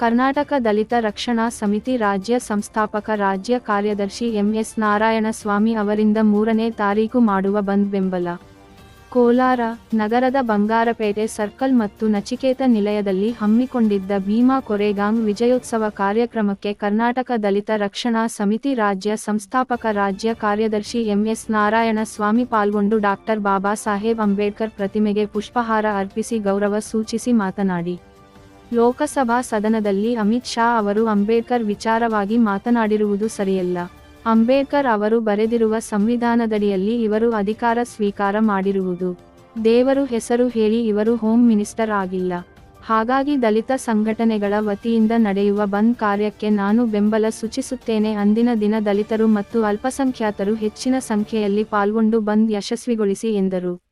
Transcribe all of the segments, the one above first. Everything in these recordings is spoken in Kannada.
ಕರ್ನಾಟಕ ದಲಿತ ರಕ್ಷಣಾ ಸಮಿತಿ ರಾಜ್ಯ ಸಂಸ್ಥಾಪಕ ರಾಜ್ಯ ಕಾರ್ಯದರ್ಶಿ ಎಂಎಸ್ ನಾರಾಯಣಸ್ವಾಮಿ ಅವರಿಂದ ಮೂರನೇ ತಾರೀಕು ಮಾಡುವ ಬಂದ್ ಬೆಂಬಲ. ಕೋಲಾರ, ನಗರದ ಬಂಗಾರಪೇಟೆ ಸರ್ಕಲ್ ಮತ್ತು ನಚಿಕೇತ ನಿಲಯದಲ್ಲಿ ಹಮ್ಮಿಕೊಂಡಿದ್ದ ಭೀಮಾ ಕೊರೆಗಾಂಗ್ ವಿಜಯೋತ್ಸವ ಕಾರ್ಯಕ್ರಮಕ್ಕೆ ಕರ್ನಾಟಕ ದಲಿತ ರಕ್ಷಣಾ ಸಮಿತಿ ರಾಜ್ಯ ಸಂಸ್ಥಾಪಕ ರಾಜ್ಯ ಕಾರ್ಯದರ್ಶಿ ಎಂಎಸ್ ನಾರಾಯಣಸ್ವಾಮಿ ಪಾಲ್ಗೊಂಡು ಡಾಕ್ಟರ್ ಬಾಬಾ ಸಾಹೇಬ್ ಅಂಬೇಡ್ಕರ್ ಪ್ರತಿಮೆಗೆ ಪುಷ್ಪಹಾರ ಅರ್ಪಿಸಿ ಗೌರವ ಸೂಚಿಸಿ ಮಾತನಾಡಿ. ಲೋಕಸಭಾ ಸದನದಲ್ಲಿ ಅಮಿತ್ ಶಾ ಅವರು ಅಂಬೇಡ್ಕರ್ ವಿಚಾರವಾಗಿ ಮಾತನಾಡಿರುವುದು ಸರಿಯಲ್ಲ. ಅಂಬೇಡ್ಕರ್ ಅವರು ಬರೆದಿರುವ ಸಂವಿಧಾನದಡಿಯಲ್ಲಿ ಇವರು ಅಧಿಕಾರ ಸ್ವೀಕಾರ ಮಾಡಿರುವುದು. ದೇವರು ಹೆಸರು ಹೇಳಿ ಇವರು ಹೋಮ್ ಮಿನಿಸ್ಟರ್ ಆಗಿಲ್ಲ. ಹಾಗಾಗಿ ದಲಿತ ಸಂಘಟನೆಗಳ ವತಿಯಿಂದ ನಡೆಯುವ ಬಂದ್ ಕಾರ್ಯಕ್ಕೆ ನಾನು ಬೆಂಬಲ ಸೂಚಿಸುತ್ತೇನೆ. ಅಂದಿನ ದಿನ ದಲಿತರು ಮತ್ತು ಅಲ್ಪಸಂಖ್ಯಾತರು ಹೆಚ್ಚಿನ ಸಂಖ್ಯೆಯಲ್ಲಿ ಪಾಲ್ಗೊಂಡು ಬಂದ್ ಯಶಸ್ವಿಗೊಳಿಸಿ ಎಂದರು.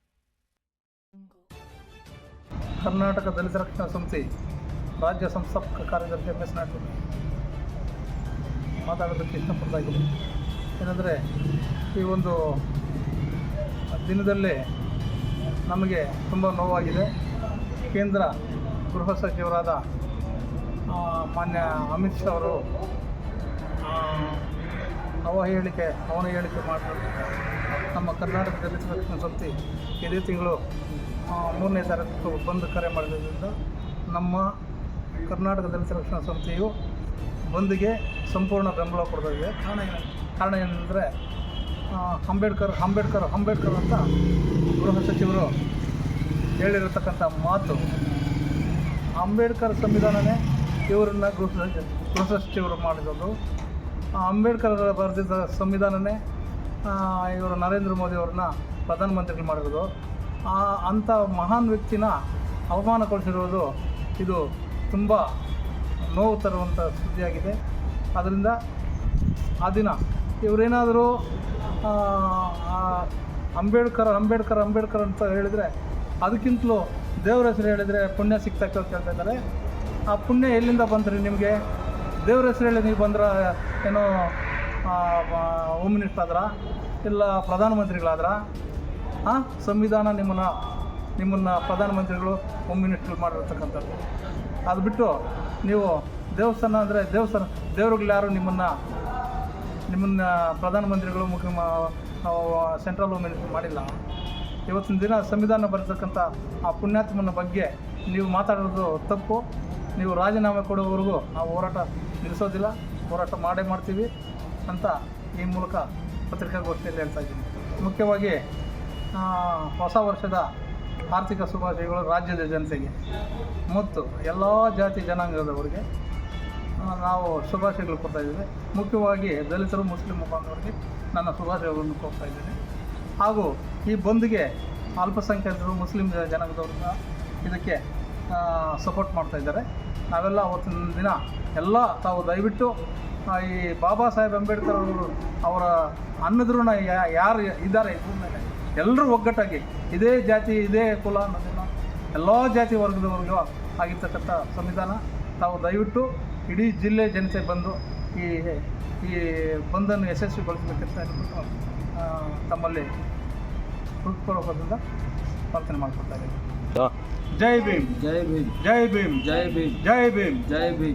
ಕರ್ನಾಟಕ ದಲಿತ ರಕ್ಷಣಾ ಸಮಿತಿ ರಾಜ್ಯ ಸಂಸ್ಥಾಪಕ ಕಾರ್ಯದರ್ಶಿ ಎಂ ಎಸ್ ನಾಯ್ಡು ಮಾತಾಡೋದಕ್ಕೆ ಇಷ್ಟಪಡ್ತಾಯಿದ್ದೀನಿ ಏನಂದರೆ ಈ ಒಂದು ದಿನದಲ್ಲಿ ನಮಗೆ ತುಂಬ ನೋವಾಗಿದೆ. ಕೇಂದ್ರ ಗೃಹ ಸಚಿವರಾದ ಮಾನ್ಯ ಅಮಿತ್ ಶಾ ಅವರು ಆ, ಅವಹೇಳಿಕೆ ಅವನ ಹೇಳಿಕೆ ಮಾಡಿದ್ರು ನಮ್ಮ ಕರ್ನಾಟಕ ದಲಿತ ರಕ್ಷಣಾ ಸಮಿತಿ ಇದೇ ತಿಂಗಳು ಮೂರನೇ ತಾರೀಕು ಬಂದು ಕರೆ ಮಾಡಿದ್ರಿಂದ ನಮ್ಮ ಕರ್ನಾಟಕ ದಲಿತ ರಕ್ಷಣಾ ಸಂಸ್ಥೆಯು ಬಂದ್ಗೆ ಸಂಪೂರ್ಣ ಬೆಂಬಲ ಕೊಡ್ತಾ ಇದೆ ಕಾರಣ ಏನು? ಕಾರಣ ಏನಂದರೆ ಅಂಬೇಡ್ಕರ್ ಅಂಬೇಡ್ಕರ್ ಅಂಬೇಡ್ಕರ್ ಅಂತ ಗೃಹ ಸಚಿವರು ಹೇಳಿರತಕ್ಕಂಥ ಮಾತು ಅಂಬೇಡ್ಕರ್ ಸಂವಿಧಾನನೇ ಇವರನ್ನ ಗೃಹ ಗೃಹ ಸಚಿವರು ಮಾಡಿರೋದು ಅಂಬೇಡ್ಕರ್ ಬರೆದಿದ್ದ ಸಂವಿಧಾನನೇ ಇವರು ನರೇಂದ್ರ ಮೋದಿ ಅವ್ರನ್ನ ಪ್ರಧಾನಮಂತ್ರಿಗಳು ಮಾಡಿರೋದು. ಆ ಅಂಥ ಮಹಾನ್ ವ್ಯಕ್ತಿನ ಅವಮಾನಗೊಳಿಸಿರೋದು ಇದು ತುಂಬ ನೋವು ತರುವಂಥ ಸುದ್ದಿಯಾಗಿದೆ. ಅದರಿಂದ ಆ ದಿನ ಇವರೇನಾದರೂ ಅಂಬೇಡ್ಕರ್ ಅಂಬೇಡ್ಕರ್ ಅಂಬೇಡ್ಕರ್ ಅಂತ ಹೇಳಿದರೆ ಅದಕ್ಕಿಂತಲೂ ದೇವ್ರ ಹೆಸರು ಹೇಳಿದರೆ ಪುಣ್ಯ ಸಿಗ್ತಾ ಅಂತ ಹೇಳ್ತಾ ಆ ಪುಣ್ಯ ಎಲ್ಲಿಂದ ಬಂದ್ರಿ ನಿಮಗೆ? ದೇವ್ರ ಹೆಸರು ಹೇಳಿ ನೀವು ಬಂದ್ರೆ ಏನೋ ಹೋಮ್ ಮಿನಿಸ್ಟರ್ ಆದ್ರ? ಇಲ್ಲ ಪ್ರಧಾನಮಂತ್ರಿಗಳಾದ್ರ ಹಾಂ ಸಂವಿಧಾನ ನಿಮ್ಮನ್ನು ನಿಮ್ಮನ್ನು ಪ್ರಧಾನಮಂತ್ರಿಗಳು ಹೋಮ್ ಮಿನಿಸ್ಟರ್ ಮಾಡಿರ್ತಕ್ಕಂಥದ್ದು. ಅದು ಬಿಟ್ಟು ನೀವು ದೇವಸ್ಥಾನ ಅಂದರೆ ದೇವಸ್ಥಾನ, ದೇವರುಗಳು ಯಾರು ನಿಮ್ಮನ್ನು, ನಿಮ್ಮನ್ನ ಪ್ರಧಾನಮಂತ್ರಿಗಳು, ಮುಖ್ಯ ಸೆಂಟ್ರಲ್ ಮಿನಿಸ್ಟರ್ ಮಾಡಿಲ್ಲ. ಇವತ್ತಿನ ದಿನ ಸಂವಿಧಾನ ಬರತಕ್ಕಂಥ ಆ ಪುಣ್ಯಾತ್ಮನ ಬಗ್ಗೆ ನೀವು ಮಾತಾಡೋದು ತಪ್ಪು. ನೀವು ರಾಜೀನಾಮೆ ಕೊಡೋವರೆಗೂ ನಾವು ಹೋರಾಟ ನಿಲ್ಲಿಸೋದಿಲ್ಲ, ಹೋರಾಟ ಮಾಡೇ ಮಾಡ್ತೀವಿ ಅಂತ ಈ ಮೂಲಕ ಪತ್ರಿಕಾಗೋಷ್ಠಿಯಲ್ಲಿ ಹೇಳ್ತಾ ಇದ್ದೀನಿ. ಮುಖ್ಯವಾಗಿ ಹೊಸ ವರ್ಷದ ಆರ್ಥಿಕ ಶುಭಾಶಯಗಳು ರಾಜ್ಯದ ಜನತೆಗೆ. ಮತ್ತು ಎಲ್ಲ ಜಾತಿ ಜನಾಂಗದವರಿಗೆ ನಾವು ಶುಭಾಶಯಗಳು ಕೊಡ್ತಾ ಇದ್ದೇವೆ. ಮುಖ್ಯವಾಗಿ ದಲಿತರು, ಮುಸ್ಲಿಂ ಬಾಂಧವರಿಗೆ ನನ್ನ ಶುಭಾಶಯಗಳನ್ನು ಕೊಡ್ತಾ ಇದ್ದೇನೆ. ಹಾಗೂ ಈ ಬಂದ್ಗೆ ಅಲ್ಪಸಂಖ್ಯಾತರು, ಮುಸ್ಲಿಂ ಜನಾಂಗದವ್ರನ್ನ ಇದಕ್ಕೆ ಸಪೋರ್ಟ್ ಮಾಡ್ತಾ ಇದ್ದಾರೆ. ನಾವೆಲ್ಲ ಅವತ್ತಿನ ದಿನ ಎಲ್ಲ ತಾವು ದಯವಿಟ್ಟು ಈ ಬಾಬಾ ಸಾಹೇಬ್ ಅಂಬೇಡ್ಕರ್ ಅವರು ಅವರ ಅನ್ನದ್ರೂಣ ಯಾರು ಇದ್ದಾರೆ ಇದ್ರ ಮೇಲೆ ಎಲ್ಲರೂ ಒಗ್ಗಟ್ಟಾಗಿ ಇದೇ ಜಾತಿ ಇದೇ ಕುಲ ಅನ್ನೋದನ್ನು ಎಲ್ಲ ಜಾತಿ ವರ್ಗದವರಿಗೂ ಆಗಿರ್ತಕ್ಕಂಥ ಸಂವಿಧಾನ. ತಾವು ದಯವಿಟ್ಟು ಇಡೀ ಜಿಲ್ಲೆ ಜನತೆ ಬಂದು ಈ ಈ ಬಂದನ್ನು ಯಶಸ್ವಿಗೊಳಿಸಬೇಕಂತ ಹೇಳ್ಬಿಟ್ಟು ತಮ್ಮಲ್ಲಿ ಹೃತ್ಪೂರ್ವಕದಿಂದ ಪ್ರಾರ್ಥನೆ ಮಾಡಿಕೊಡ್ತಾ ಇದ್ದೀನಿ. ಜೈ ಭೀಮ್. ಜೈ ಭೀಮ್. ಜೈ ಭೀಮ್. ಜೈ ಭೀಮ್. ಜೈ ಭೀಮ್. ಜೈ ಭೀಮ್.